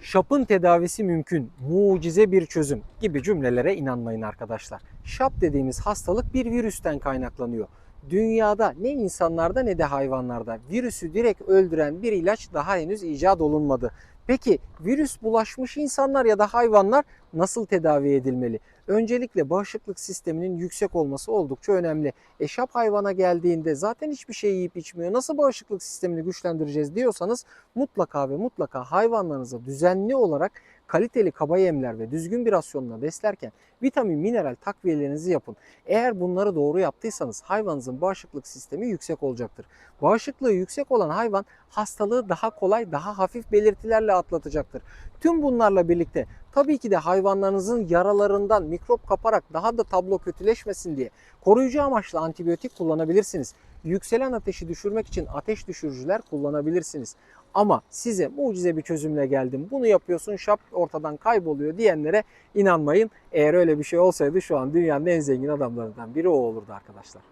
Şapın tedavisi mümkün, mucize bir çözüm gibi cümlelere inanmayın arkadaşlar. Şap dediğimiz hastalık bir virüsten kaynaklanıyor. Dünyada ne insanlarda ne de hayvanlarda virüsü direkt öldüren bir ilaç daha henüz icat olunmadı. Peki virüs bulaşmış insanlar ya da hayvanlar nasıl tedavi edilmeli? Öncelikle bağışıklık sisteminin yüksek olması oldukça önemli. Eşap hayvana geldiğinde zaten hiçbir şey yiyip içmiyor. Nasıl bağışıklık sistemini güçlendireceğiz diyorsanız mutlaka ve mutlaka hayvanlarınızı düzenli olarak kaliteli kaba yemler ve düzgün bir rasyonla beslerken vitamin, mineral takviyelerinizi yapın. Eğer bunları doğru yaptıysanız hayvanınızın bağışıklık sistemi yüksek olacaktır. Bağışıklığı yüksek olan hayvan hastalığı daha kolay, daha hafif belirtilerle atlatacaktır. Tüm bunlarla birlikte tabii ki de hayvanlarınızın yaralarından mikrop kaparak daha da tablo kötüleşmesin diye koruyucu amaçlı antibiyotik kullanabilirsiniz. Yükselen ateşi düşürmek için ateş düşürücüler kullanabilirsiniz. Ama size mucize bir çözümle geldim. Bunu yapıyorsun şap ortadan kayboluyor diyenlere inanmayın. Eğer öyle bir şey olsaydı şu an dünyanın en zengin adamlarından biri o olurdu arkadaşlar.